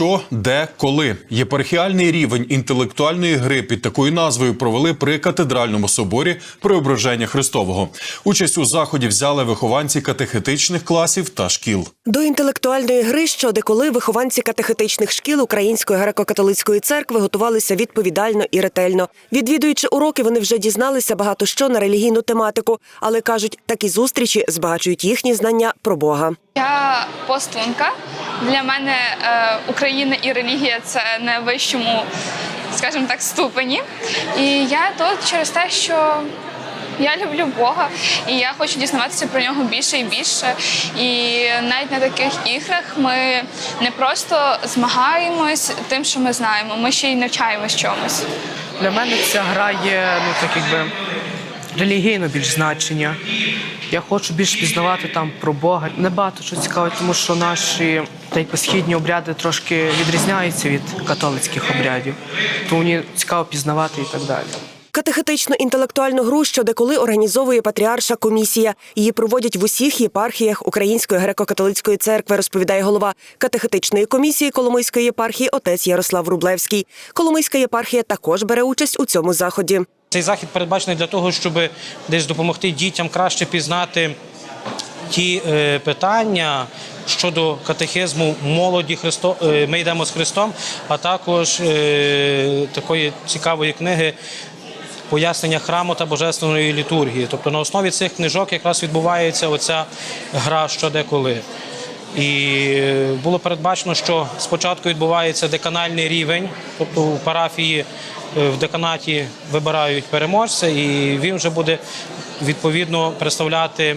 що, де, коли. Єпархіальний рівень інтелектуальної гри під такою назвою провели при катедральному соборі Преображення Христового. Участь у заході взяли вихованці катехетичних класів та шкіл. До інтелектуальної гри що деколи вихованці катехетичних шкіл Української греко-католицької церкви готувалися відповідально і ретельно. Відвідуючи уроки, вони вже дізналися багато що на релігійну тематику, але кажуть, такі зустрічі збагачують їхні знання про Бога. Я постунка. Для мене е, Україна і релігія це на вищому, скажімо так, ступені. І я тут через те, що я люблю Бога, і я хочу дізнаватися про нього більше і більше. І навіть на таких іграх ми не просто змагаємось тим, що ми знаємо, ми ще й навчаємось чомусь. Для мене ця гра є ну так якби релігійно більш значення. Я хочу більше пізнавати там про Бога. Небагато що цікавить, тому що наші та якби східні обряди трошки відрізняються від католицьких обрядів. Тому мені цікаво пізнавати і так далі. Катехетичну інтелектуальну гру що деколи організовує патріарша комісія. Її проводять в усіх єпархіях Української греко-католицької церкви, розповідає голова катехетичної комісії Коломийської єпархії отець Ярослав Рублевський. Коломийська єпархія також бере участь у цьому заході. Цей захід передбачений для того, щоб десь допомогти дітям краще пізнати ті е, питання щодо катехизму молоді Христо. е, Ми йдемо з Христом, а також е, такої цікавої книги. Пояснення храму та божественної літургії. Тобто на основі цих книжок якраз відбувається оця гра що деколи. І було передбачено, що спочатку відбувається деканальний рівень, тобто у парафії в деканаті вибирають переможця, і він вже буде відповідно представляти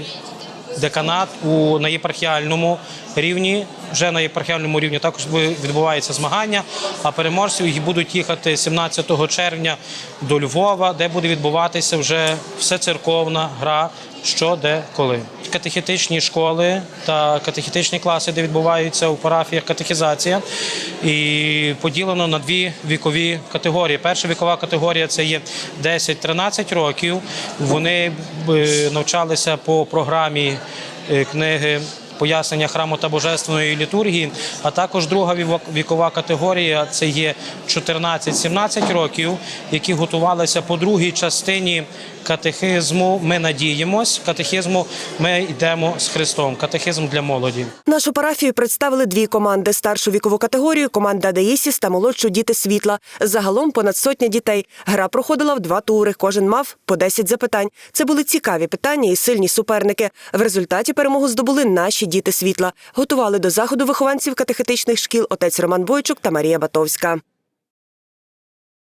деканат у на єпархіальному рівні. Вже на єпархіальному рівні також відбувається змагання. А переможці будуть їхати 17 червня до Львова, де буде відбуватися вже всецерковна гра що де коли. Катехетичні школи та катехетичні класи, де відбуваються у парафіях катехізація, і поділено на дві вікові категорії. Перша вікова категорія це є 10-13 років. Вони е, навчалися по програмі е, книги. Пояснення храму та божественної літургії, а також друга вікова категорія це є 14-17 років, які готувалися по другій частині катехизму. Ми надіємось, катехизму ми йдемо з Христом. Катехизм для молоді. Нашу парафію представили дві команди: старшу вікову категорію, команда Деїсіс та молодшу діти світла. Загалом понад сотня дітей. Гра проходила в два тури. Кожен мав по 10 запитань. Це були цікаві питання і сильні суперники. В результаті перемогу здобули наші діти світла. Готували до заходу вихованців катехетичних шкіл отець Роман Бойчук та Марія Батовська.